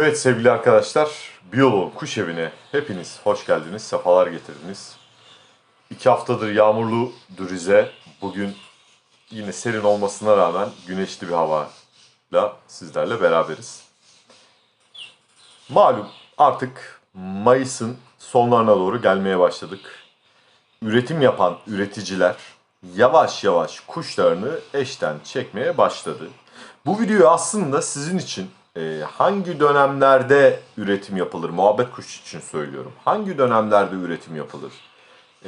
Evet sevgili arkadaşlar, Biyolog Kuş Evi'ne hepiniz hoş geldiniz, sefalar getirdiniz. İki haftadır yağmurlu Rize. Bugün yine serin olmasına rağmen güneşli bir havayla sizlerle beraberiz. Malum artık Mayıs'ın sonlarına doğru gelmeye başladık. Üretim yapan üreticiler yavaş yavaş kuşlarını eşten çekmeye başladı. Bu video aslında sizin için e, hangi dönemlerde üretim yapılır? Muhabbet kuş için söylüyorum. Hangi dönemlerde üretim yapılır?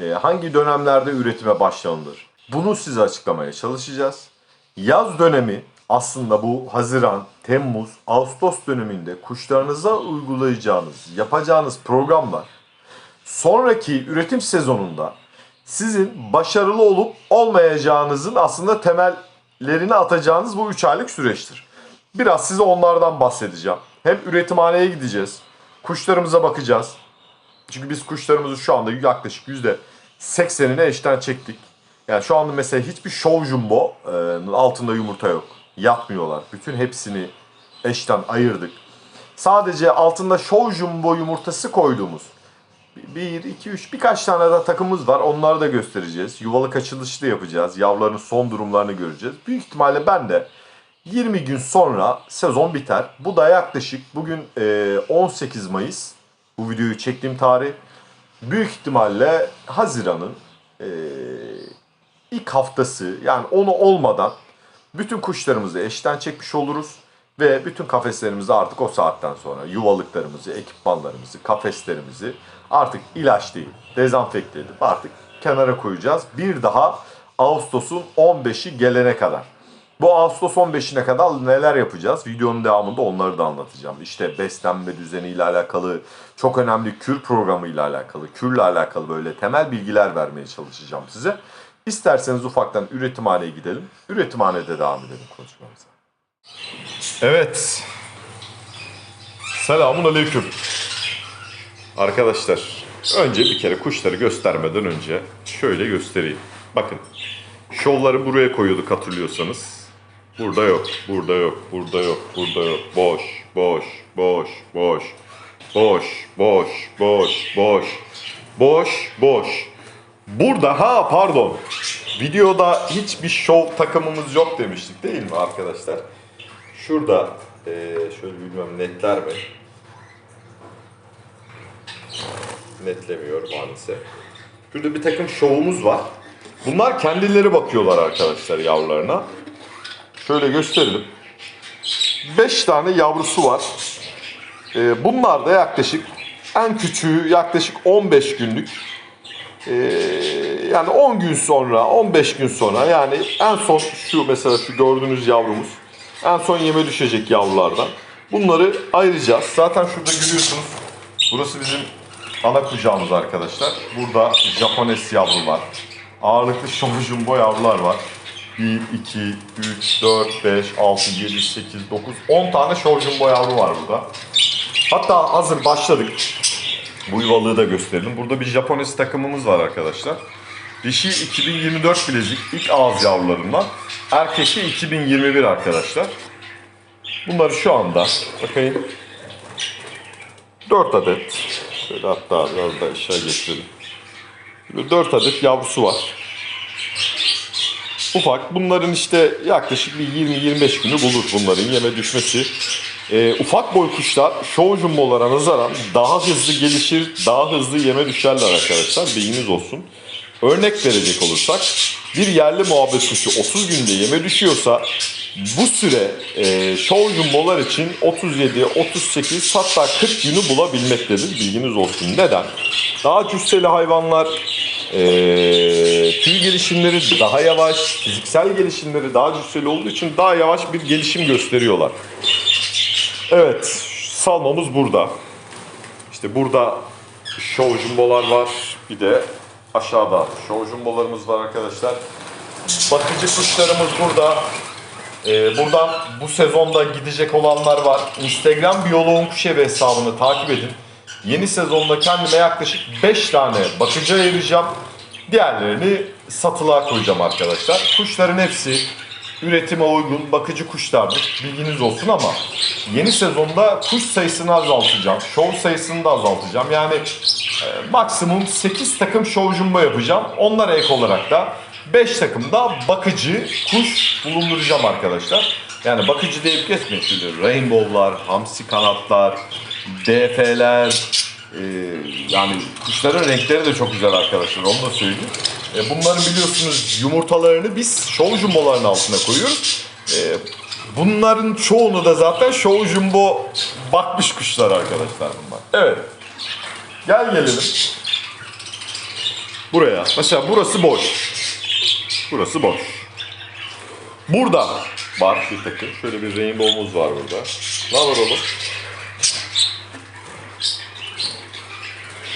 E, hangi dönemlerde üretime başlanılır? Bunu size açıklamaya çalışacağız. Yaz dönemi aslında bu Haziran, Temmuz, Ağustos döneminde kuşlarınıza uygulayacağınız, yapacağınız programlar sonraki üretim sezonunda sizin başarılı olup olmayacağınızın aslında temellerini atacağınız bu 3 aylık süreçtir. Biraz size onlardan bahsedeceğim. Hem üretimhaneye gideceğiz, kuşlarımıza bakacağız. Çünkü biz kuşlarımızı şu anda yaklaşık %80'ine eşten çektik. Yani şu anda mesela hiçbir show jumbo e, altında yumurta yok. Yatmıyorlar. Bütün hepsini eşten ayırdık. Sadece altında show jumbo yumurtası koyduğumuz 1, 2, 3 birkaç tane daha takımımız var. Onları da göstereceğiz. Yuvalık açılışlı yapacağız. Yavruların son durumlarını göreceğiz. Büyük ihtimalle ben de 20 gün sonra sezon biter. Bu da yaklaşık bugün e, 18 Mayıs. Bu videoyu çektiğim tarih. Büyük ihtimalle Haziran'ın e, ilk haftası yani onu olmadan bütün kuşlarımızı eşten çekmiş oluruz. Ve bütün kafeslerimizi artık o saatten sonra yuvalıklarımızı, ekipmanlarımızı, kafeslerimizi artık ilaç değil, dezenfekte edip artık kenara koyacağız. Bir daha Ağustos'un 15'i gelene kadar. Bu Ağustos 15'ine kadar neler yapacağız? Videonun devamında onları da anlatacağım. İşte beslenme düzeniyle alakalı, çok önemli kür programıyla alakalı, kürle alakalı böyle temel bilgiler vermeye çalışacağım size. İsterseniz ufaktan üretimhaneye gidelim. Üretimhanede devam edelim konuşmamıza. Evet. Selamun aleyküm. Arkadaşlar, önce bir kere kuşları göstermeden önce şöyle göstereyim. Bakın, şovları buraya koyuyorduk hatırlıyorsanız. Burada yok, burada yok, burada yok, burada yok. Boş, boş, boş, boş. Boş, boş, boş, boş. Boş, boş. Burada ha pardon. Videoda hiçbir şov takımımız yok demiştik değil mi arkadaşlar? Şurada eee, şöyle bilmem netler mi? Netlemiyor maalesef. Şurada bir takım şovumuz var. Bunlar kendileri bakıyorlar arkadaşlar yavrularına. Şöyle gösterelim. 5 tane yavrusu var. Ee, bunlar da yaklaşık en küçüğü yaklaşık 15 günlük. Ee, yani 10 gün sonra, 15 gün sonra yani en son şu mesela şu gördüğünüz yavrumuz en son yeme düşecek yavrulardan. Bunları ayıracağız. Zaten şurada görüyorsunuz. Burası bizim ana kucağımız arkadaşlar. Burada Japones yavru var. Ağırlıklı Show Jumbo yavrular var. 1, 2, 3, 4, 5, 6, 7, 8, 9, 10 tane Show Jumbo yavru var burada. Hatta hazır başladık. Bu yuvalığı da gösterelim. Burada bir Japones takımımız var arkadaşlar. Dişi 2024 bilezik ilk ağız yavrularından. Erkeki 2021 arkadaşlar. Bunları şu anda bakayım 4 adet şöyle hatta biraz da aşağı getirelim. Böyle 4 adet yavrusu var. Ufak. Bunların işte yaklaşık bir 20-25 günü bulur bunların yeme düşmesi. Ee, ufak boy kuşlar show jumbolara nazaran daha hızlı gelişir, daha hızlı yeme düşerler arkadaşlar. Bilginiz olsun. Örnek verecek olursak bir yerli muhabbet kuşu 30 günde yeme düşüyorsa bu süre e, show jumbolar için 37, 38 hatta 40 günü bulabilmektedir. Bilginiz olsun. Neden? Daha cüsseli hayvanlar e, tüy gelişimleri daha yavaş, fiziksel gelişimleri daha cüsseli olduğu için daha yavaş bir gelişim gösteriyorlar. Evet, salmamız burada. İşte burada show jumbolar var. Bir de aşağıda show jumbolarımız var arkadaşlar. Bakıcı kuşlarımız burada. Ee, buradan bu sezonda gidecek olanlar var. Instagram Biyoloğun Kuşevi hesabını takip edin. Yeni sezonda kendime yaklaşık 5 tane bakıcı ayıracağım. Diğerlerini satılığa koyacağım arkadaşlar. Kuşların hepsi üretime uygun bakıcı kuşlardır. Bilginiz olsun ama yeni sezonda kuş sayısını azaltacağım. Show sayısını da azaltacağım. Yani e, maksimum 8 takım show jumbo yapacağım. Onlara ek olarak da 5 takım da bakıcı kuş bulunduracağım arkadaşlar. Yani bakıcı deyip geçmeyin. Rainbow'lar, hamsi kanatlar, DF'ler, e, yani kuşların renkleri de çok güzel arkadaşlar onu da söyleyeyim. E, bunların biliyorsunuz yumurtalarını biz show jumboların altına koyuyoruz. E, bunların çoğunu da zaten show jumbo bakmış kuşlar arkadaşlar bunlar. Evet. Gel gelelim. Buraya. Mesela burası boş. Burası boş. Burada var bir takım. Şöyle bir rainbow'umuz var burada. Ne var oğlum?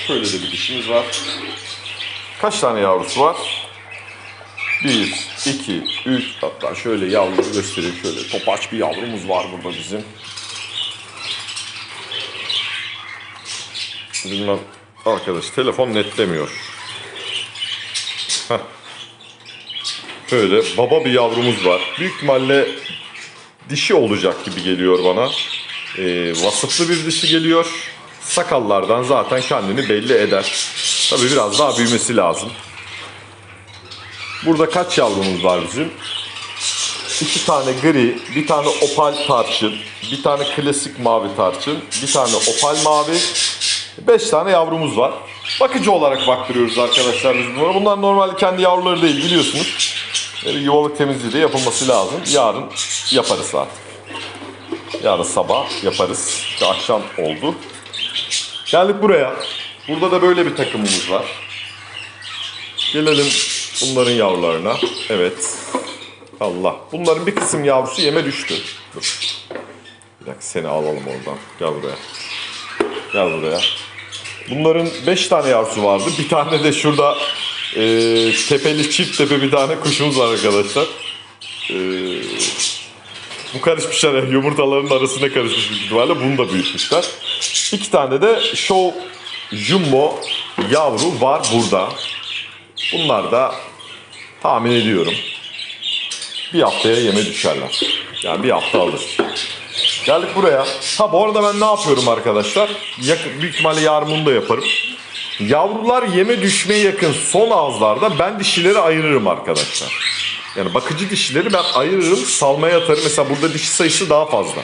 Şöyle de bir dişimiz var. Kaç tane yavrusu var? 1, 2, 3 hatta şöyle yavruları göstereyim şöyle. Topaç bir yavrumuz var burada bizim. Bilmem arkadaş telefon netlemiyor. Heh. Şöyle baba bir yavrumuz var. Büyük ihtimalle dişi olacak gibi geliyor bana. Ee, vasıflı bir dişi geliyor. Sakallardan zaten kendini belli eder. Tabii biraz daha büyümesi lazım. Burada kaç yavrumuz var bizim? İki tane gri, bir tane opal tarçın, bir tane klasik mavi tarçın, bir tane opal mavi, beş tane yavrumuz var. Bakıcı olarak baktırıyoruz arkadaşlar biz bunlara. Bunlar normalde kendi yavruları değil biliyorsunuz. Böyle yuvalık temizliği de yapılması lazım. Yarın yaparız artık. Yarın sabah yaparız. İşte akşam oldu. Geldik buraya. Burada da böyle bir takımımız var. Gelelim bunların yavrularına. Evet. Allah. Bunların bir kısım yavrusu yeme düştü. Dur. Bir dakika seni alalım oradan. Gel buraya. Gel buraya. Bunların 5 tane yavrusu vardı. Bir tane de şurada e, tepeli çift tepe bir tane kuşumuz var arkadaşlar. E, bu karışmışlar yumurtaların arasına karışmış büyük ihtimalle. Bunu da büyütmüşler. İki tane de show jumbo yavru var burada. Bunlar da tahmin ediyorum bir haftaya yeme düşerler. Yani bir hafta alır. Geldik buraya. Ha bu arada ben ne yapıyorum arkadaşlar? Yak- büyük ihtimalle yarın bunu da yaparım. Yavrular yeme düşmeye yakın son ağızlarda ben dişileri ayırırım arkadaşlar. Yani bakıcı dişileri ben ayırırım, salmaya atarım. Mesela burada dişi sayısı daha fazla.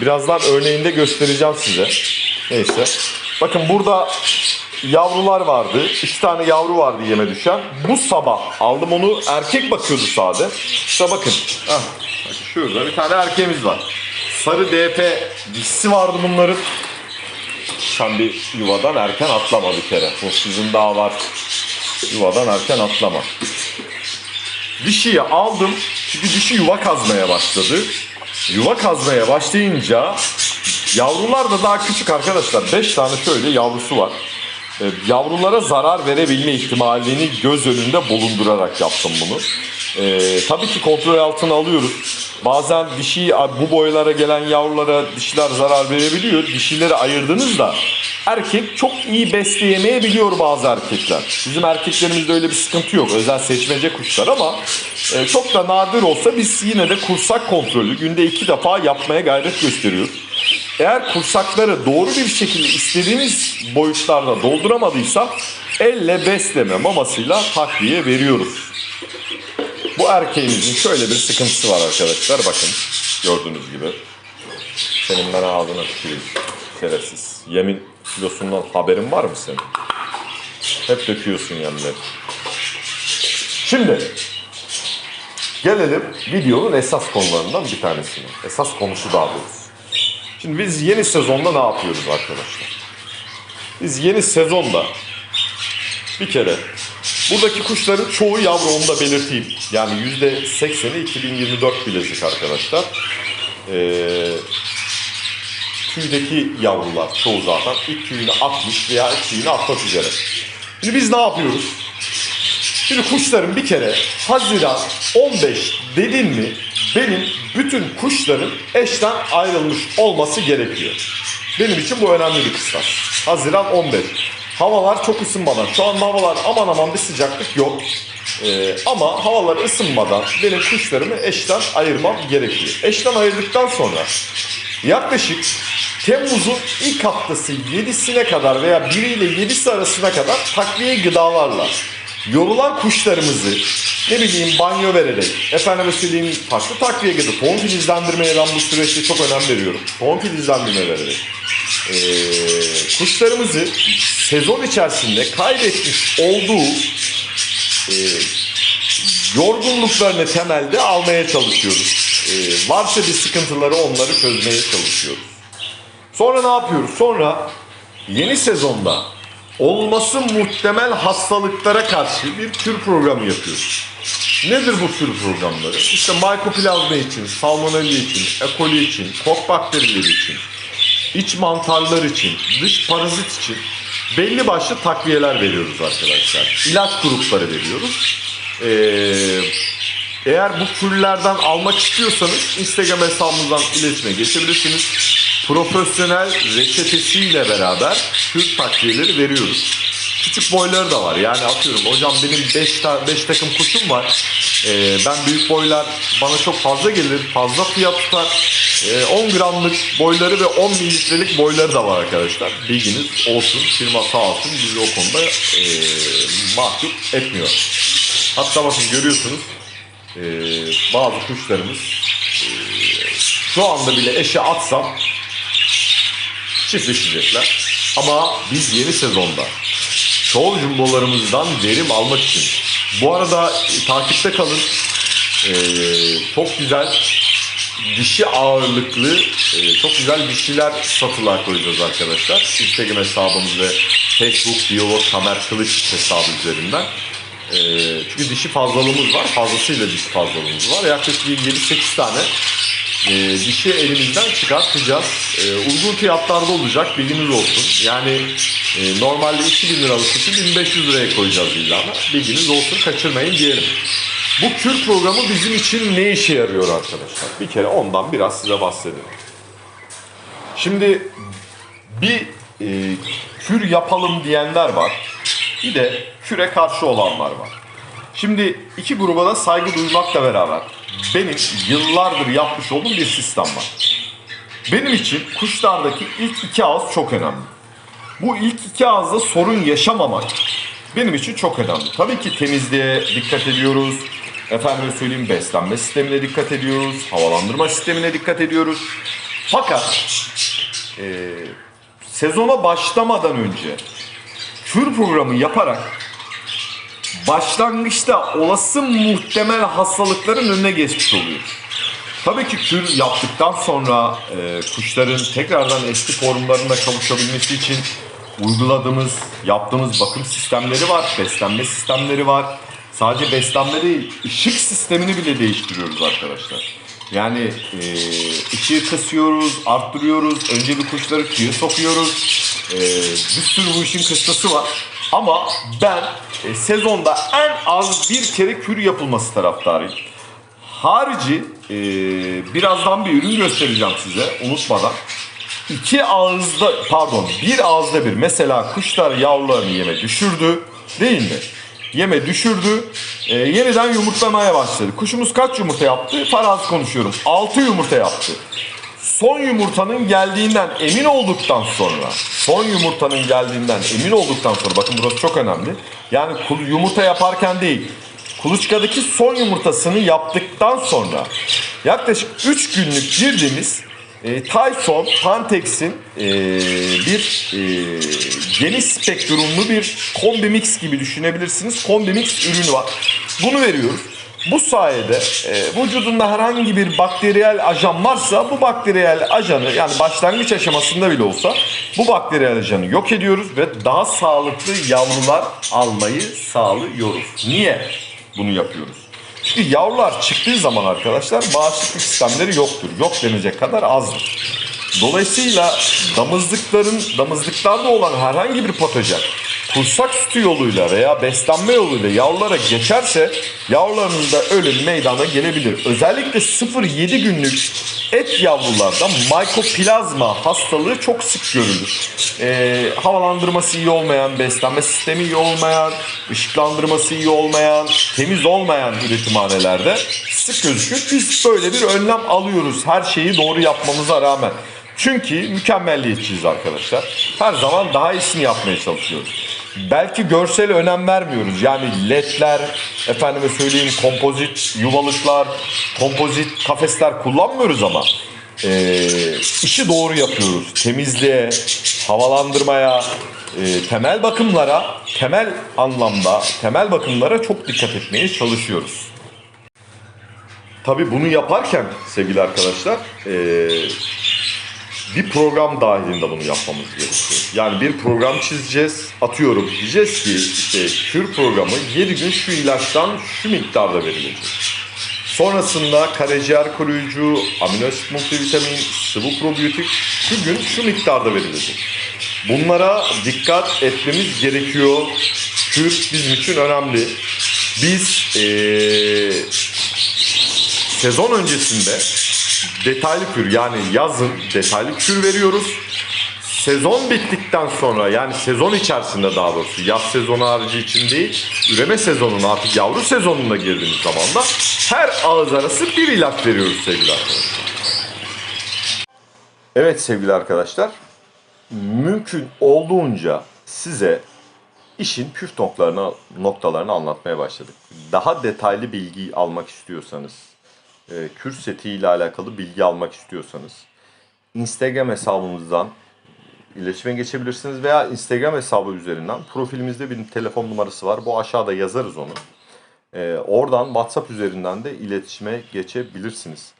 Birazdan örneğinde göstereceğim size. Neyse. Bakın burada yavrular vardı. İki tane yavru vardı yeme düşen. Bu sabah aldım onu. Erkek bakıyordu sade. İşte bakın. Hah, bakın şurada bir tane erkeğimiz var. Sarı DP dişisi vardı bunların. Sen bir yuvadan erken atlama bir kere. Bu sizin daha var. Yuvadan erken atlama. Dişiyi aldım. Çünkü dişi yuva kazmaya başladı. Yuva kazmaya başlayınca yavrular da daha küçük arkadaşlar. 5 tane şöyle yavrusu var. Ee, yavrulara zarar verebilme ihtimalini göz önünde bulundurarak yaptım bunu. Ee, tabii ki kontrol altına alıyoruz. Bazen dişi bu boylara gelen yavrulara dişiler zarar verebiliyor. Dişileri ayırdığınızda erkek çok iyi besleyemeyebiliyor bazı erkekler. Bizim erkeklerimizde öyle bir sıkıntı yok. Özel seçmece kuşlar ama e, çok da nadir olsa biz yine de kursak kontrolü günde iki defa yapmaya gayret gösteriyoruz. Eğer kursakları doğru bir şekilde istediğimiz boyutlarda dolduramadıysa elle besleme mamasıyla takviye veriyoruz. Bu erkeğimizin şöyle bir sıkıntısı var arkadaşlar bakın gördüğünüz gibi. Senin ben ağzına tüküreyim şerefsiz. Yemin kilosundan haberin var mı senin? Hep döküyorsun yemleri. Şimdi gelelim videonun esas konularından bir tanesine. Esas konusu daha doğrusu. Şimdi biz yeni sezonda ne yapıyoruz arkadaşlar? Biz yeni sezonda bir kere buradaki kuşların çoğu yavru onu da belirteyim. Yani %80'i 2024 bilezik arkadaşlar. Ee, tüydeki yavrular çoğu zaten ilk tüyünü atmış veya ilk tüyünü atmak üzere. Şimdi biz ne yapıyoruz? Şimdi kuşların bir kere Haziran 15 dedin mi benim bütün kuşların eşten ayrılmış olması gerekiyor. Benim için bu önemli bir kıstas. Haziran 15. havalar çok ısınmadan, şu anda havalar aman aman bir sıcaklık yok. Ee, ama havalar ısınmadan benim kuşlarımı eşten ayırmam gerekiyor. Eşten ayırdıktan sonra yaklaşık Temmuz'un ilk haftası 7'sine kadar veya 1 ile 7'si arasına kadar takviye gıdalarla yorulan kuşlarımızı ne bileyim banyo vererek, efendime söyleyeyim farklı takviye gıda, tohum filizlendirmeye ben bu süreçte çok önem veriyorum. Tohum filizlendirme vererek. Ee, kuşlarımızı sezon içerisinde kaybetmiş olduğu e, yorgunluklarını temelde almaya çalışıyoruz. Ee, varsa bir sıkıntıları onları çözmeye çalışıyoruz. Sonra ne yapıyoruz? Sonra yeni sezonda olması muhtemel hastalıklara karşı bir tür programı yapıyoruz. Nedir bu tür programları? İşte Mycoplasma için, Salmonella için, E. coli için, kok bakterileri için, iç mantarlar için, dış parazit için belli başlı takviyeler veriyoruz arkadaşlar. İlaç grupları veriyoruz. Ee, eğer bu türlerden almak istiyorsanız Instagram hesabımızdan iletişime geçebilirsiniz. Profesyonel reçetesiyle beraber tür takviyeleri veriyoruz. Küçük boyları da var. Yani atıyorum hocam benim 5 ta 5 takım kuşum var. Ee, ben büyük boylar bana çok fazla gelir. Fazla fiyat tutar. Ee, 10 gramlık boyları ve 10 mililitrelik boyları da var arkadaşlar. Bilginiz olsun. Firma sağ olsun bizi o konuda e, mahcup etmiyor. Hatta bakın görüyorsunuz e, bazı kuşlarımız e, şu anda bile eşe atsam çiftleşecekler. Ama biz yeni sezonda çoğu jumbolarımızdan verim almak için bu arada e, takipte kalın. E, çok güzel dişi ağırlıklı e, çok güzel dişiler satılığa koyacağız arkadaşlar. Instagram hesabımız ve Facebook Diyalog Kamer Kılıç hesabı üzerinden. E, çünkü dişi fazlalığımız var. Fazlasıyla dişi fazlalığımız var. Yaklaşık bir 7-8 tane e, dişi elimizden çıkartacağız. E, uygun fiyatlarda olacak bilginiz olsun. Yani e, normalde 2000 liralık kuşu 1500 liraya koyacağız ilana. Bilginiz olsun kaçırmayın diyelim. Bu tür programı bizim için ne işe yarıyor arkadaşlar? Bir kere ondan biraz size bahsedelim. Şimdi bir e, kür yapalım diyenler var. Bir de küre karşı olanlar var. Şimdi iki gruba da saygı duymakla beraber benim yıllardır yapmış olduğum bir sistem var. Benim için kuşlardaki ilk iki ağız çok önemli. Bu ilk iki ağızda sorun yaşamamak benim için çok önemli. Tabii ki temizliğe dikkat ediyoruz. Efendime söyleyeyim beslenme sistemine dikkat ediyoruz. Havalandırma sistemine dikkat ediyoruz. Fakat e, sezona başlamadan önce kür programı yaparak başlangıçta olası muhtemel hastalıkların önüne geçmiş oluyoruz. Tabii ki kür yaptıktan sonra e, kuşların tekrardan eski formlarına kavuşabilmesi için uyguladığımız, yaptığımız bakım sistemleri var, beslenme sistemleri var. Sadece beslenme değil, ışık sistemini bile değiştiriyoruz arkadaşlar. Yani e, ışığı kısıyoruz, arttırıyoruz. Önce bir kuşları kıyı sokuyoruz. E, bir sürü bu işin kıstası var. Ama ben e, sezonda en az bir kere kür yapılması taraftarıyım. Harici e, birazdan bir ürün göstereceğim size unutmadan. İki ağızda pardon bir ağızda bir mesela kuşlar yavrularını yeme düşürdü değil mi? Yeme düşürdü. e, yeniden yumurtlamaya başladı. Kuşumuz kaç yumurta yaptı? Farazi konuşuyorum. 6 yumurta yaptı. Son yumurtanın geldiğinden emin olduktan sonra, son yumurtanın geldiğinden emin olduktan sonra, bakın burası çok önemli. Yani yumurta yaparken değil, kuluçkadaki son yumurtasını yaptıktan sonra yaklaşık 3 günlük girdiğimiz e, Tyson Pantex'in e, bir e, geniş spektrumlu bir kombi mix gibi düşünebilirsiniz. Kombi mix ürünü var. Bunu veriyoruz. Bu sayede e, vücudunda herhangi bir bakteriyel ajan varsa bu bakteriyel ajanı yani başlangıç aşamasında bile olsa bu bakteriyel ajanı yok ediyoruz ve daha sağlıklı yavrular almayı sağlıyoruz. Niye bunu yapıyoruz? Çünkü yavrular çıktığı zaman arkadaşlar bağışıklık sistemleri yoktur. Yok denecek kadar azdır. Dolayısıyla damızlıkların damızlıklarda olan herhangi bir patojen kursak sütü yoluyla veya beslenme yoluyla yavrulara geçerse yavrularının da ölüm meydana gelebilir. Özellikle 0-7 günlük et yavrularda mykoplazma hastalığı çok sık görülür. Ee, havalandırması iyi olmayan, beslenme sistemi iyi olmayan, ışıklandırması iyi olmayan, temiz olmayan üretimhanelerde sık gözükür. Biz böyle bir önlem alıyoruz her şeyi doğru yapmamıza rağmen. Çünkü mükemmelliyetçiyiz arkadaşlar. Her zaman daha iyisini yapmaya çalışıyoruz. Belki görsel önem vermiyoruz. Yani ledler, efendime söyleyeyim kompozit yuvalıklar, kompozit kafesler kullanmıyoruz ama e, işi doğru yapıyoruz. Temizliğe, havalandırmaya, e, temel bakımlara, temel anlamda temel bakımlara çok dikkat etmeye çalışıyoruz. Tabii bunu yaparken sevgili arkadaşlar e, bir program dahilinde bunu yapmamız gerekiyor. Yani bir program çizeceğiz. Atıyorum diyeceğiz ki işte kür programı 7 gün şu ilaçtan şu miktarda verilecek. Sonrasında karaciğer koruyucu, amino asit multivitamin, sıvı probiyotik şu gün şu miktarda verilecek. Bunlara dikkat etmemiz gerekiyor. Kür bizim için önemli. Biz eee sezon öncesinde detaylı kür yani yazın detaylı kür veriyoruz. Sezon bittikten sonra yani sezon içerisinde daha doğrusu yaz sezonu harici için değil üreme sezonuna artık yavru sezonuna girdiğimiz zaman da her ağız arası bir ilaç veriyoruz sevgili arkadaşlar. Evet sevgili arkadaşlar mümkün olduğunca size işin püf noktalarını, noktalarını anlatmaya başladık. Daha detaylı bilgi almak istiyorsanız, e, kür seti ile alakalı bilgi almak istiyorsanız Instagram hesabımızdan iletişime geçebilirsiniz veya Instagram hesabı üzerinden profilimizde bir telefon numarası var. Bu aşağıda yazarız onu. E, oradan WhatsApp üzerinden de iletişime geçebilirsiniz.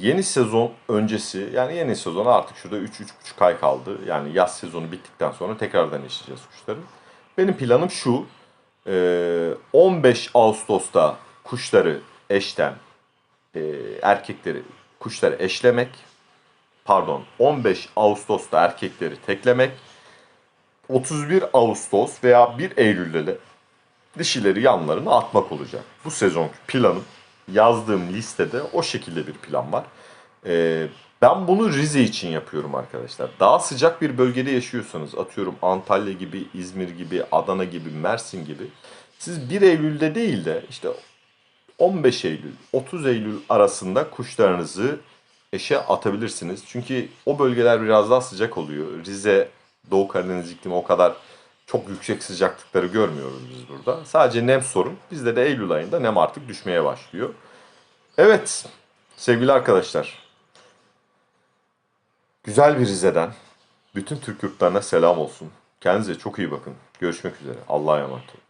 Yeni sezon öncesi yani yeni sezona artık şurada 3-3,5 ay kaldı. Yani yaz sezonu bittikten sonra tekrardan işleyeceğiz kuşları. Benim planım şu. e, 15 Ağustos'ta kuşları eşten e, erkekleri kuşları eşlemek pardon 15 Ağustos'ta erkekleri teklemek 31 Ağustos veya 1 Eylül'de de dişileri yanlarına atmak olacak. Bu sezonki planım yazdığım listede o şekilde bir plan var. Ee, ben bunu Rize için yapıyorum arkadaşlar. Daha sıcak bir bölgede yaşıyorsanız atıyorum Antalya gibi, İzmir gibi, Adana gibi, Mersin gibi siz 1 Eylül'de değil de işte 15 Eylül, 30 Eylül arasında kuşlarınızı eşe atabilirsiniz. Çünkü o bölgeler biraz daha sıcak oluyor. Rize, Doğu Karadeniz iklimi o kadar çok yüksek sıcaklıkları görmüyoruz biz burada. Sadece nem sorun. Bizde de Eylül ayında nem artık düşmeye başlıyor. Evet sevgili arkadaşlar. Güzel bir Rize'den bütün Türk yurtlarına selam olsun. Kendinize çok iyi bakın. Görüşmek üzere. Allah'a emanet olun.